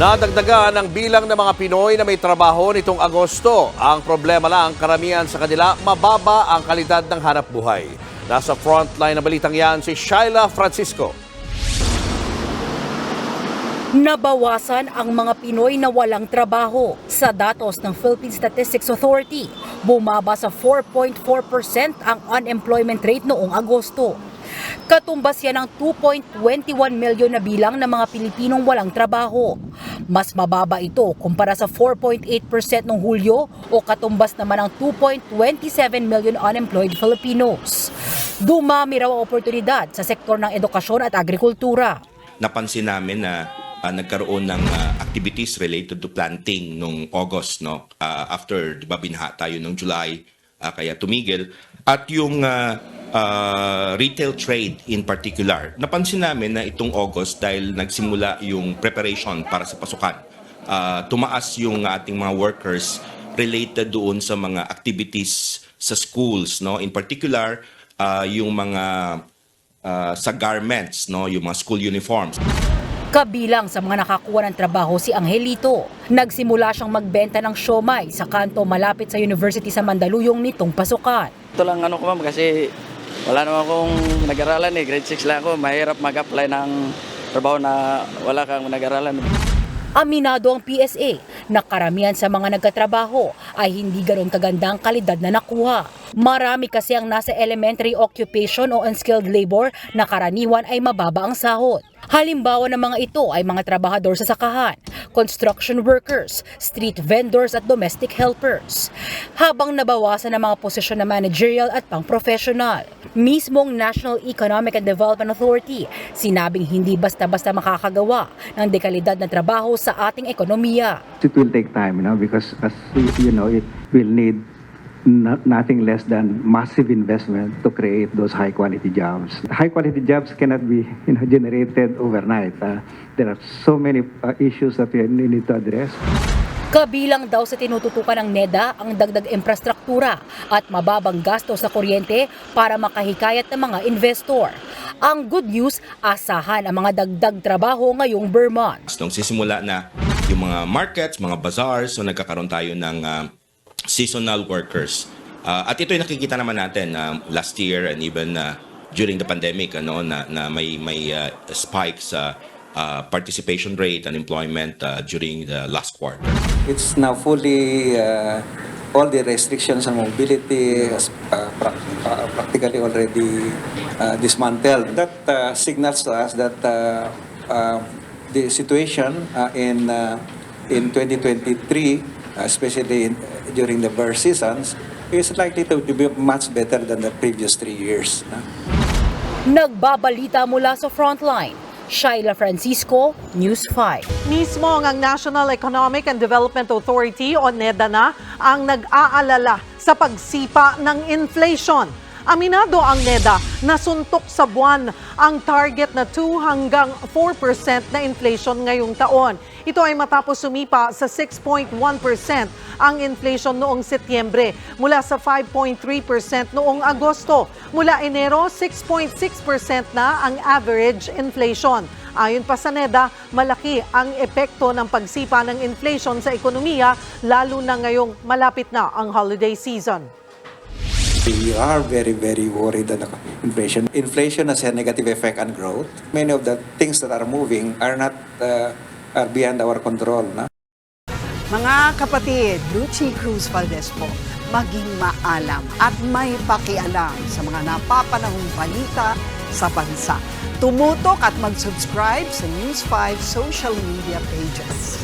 Nadagdagan ang bilang ng mga Pinoy na may trabaho nitong Agosto. Ang problema lang, karamihan sa kanila, mababa ang kalidad ng hanap buhay. Nasa frontline na balitang yan si Shaila Francisco. Nabawasan ang mga Pinoy na walang trabaho. Sa datos ng Philippine Statistics Authority, bumaba sa 4.4% ang unemployment rate noong Agosto. Katumbas yan ng 2.21 milyon na bilang ng mga Pilipinong walang trabaho. Mas mababa ito kumpara sa 4.8% noong Hulyo o katumbas naman ng 2.27 million unemployed Filipinos. Dumami raw ang oportunidad sa sektor ng edukasyon at agrikultura. napansin namin na ah, nagkaroon ng ah, activities related to planting nung August no Ah, after di ba binha tayo nung July ah, kaya tumigil at yung ah, ah, retail trade in particular napansin namin na itong August dahil nagsimula yung preparation para sa pasukan ah, tumaas yung ating mga workers related doon sa mga activities sa schools no in particular ah, yung mga ah, sa garments, no, yung mga school uniforms. Kabilang sa mga nakakuha ng trabaho si Angelito. Nagsimula siyang magbenta ng siomay sa kanto malapit sa University sa Mandaluyong nitong pasukan. Ito lang ano ko ma'am kasi wala naman akong nag-aralan eh. Grade 6 lang ako. Mahirap mag-apply ng trabaho na wala kang nag-aralan. Aminado ang PSA na karamihan sa mga nagkatrabaho ay hindi ganoon kagandang kalidad na nakuha. Marami kasi ang nasa elementary occupation o unskilled labor na karaniwan ay mababa ang sahod. Halimbawa ng mga ito ay mga trabahador sa sakahan, construction workers, street vendors at domestic helpers. Habang nabawasan ang mga posisyon na managerial at pang-professional. Mismong National Economic and Development Authority sinabing hindi basta-basta makakagawa ng dekalidad na trabaho sa ating ekonomiya. It will take time, you know, because as you know, it will need no- nothing less than massive investment to create those high quality jobs. High quality jobs cannot be, you know, generated overnight. Uh, there are so many uh, issues that we need to address. Kabilang daw sa tinututukan ng NEDA ang dagdag infrastruktura at mababang gasto sa kuryente para makahikayat ng mga investor. Ang good news, asahan ang mga dagdag trabaho ngayong Vermont. Nung sisimula na yung mga markets, mga bazaars, so nagkakaroon tayo ng ah, seasonal workers. Ah, at ito yung nakikita naman natin ah, last year and even ah, during the pandemic ano na, na may may ah, spike sa ah, participation rate and employment ah, during the last quarter. It's now fully, uh, all the restrictions on mobility is uh, pra- uh, practically already uh, dismantled. That uh, signals to us that uh, uh, the situation uh, in, uh, in 2023, uh, especially in, during the birth seasons, is likely to be much better than the previous three years. no? Nagbabalita mula sa Frontline, Shaila Francisco, News 5. Mismo ang National Economic and Development Authority o NEDA na ang nag-aalala sa pagsipa ng inflation. Aminado ang NEDA na suntok sa buwan ang target na 2 hanggang 4% na inflation ngayong taon. Ito ay matapos sumipa sa 6.1% ang inflation noong Setyembre mula sa 5.3% noong Agosto. Mula Enero, 6.6% na ang average inflation. Ayon pa sa NEDA, malaki ang epekto ng pagsipa ng inflation sa ekonomiya lalo na ngayong malapit na ang holiday season. We are very, very worried on inflation. Inflation has a negative effect on growth. Many of the things that are moving are not uh, are beyond our control. No? Mga kapatid, Lucy Cruz Valdez po, maging maalam at may pakialam sa mga napapanahong balita sa bansa. Tumutok at mag-subscribe sa News 5 social media pages.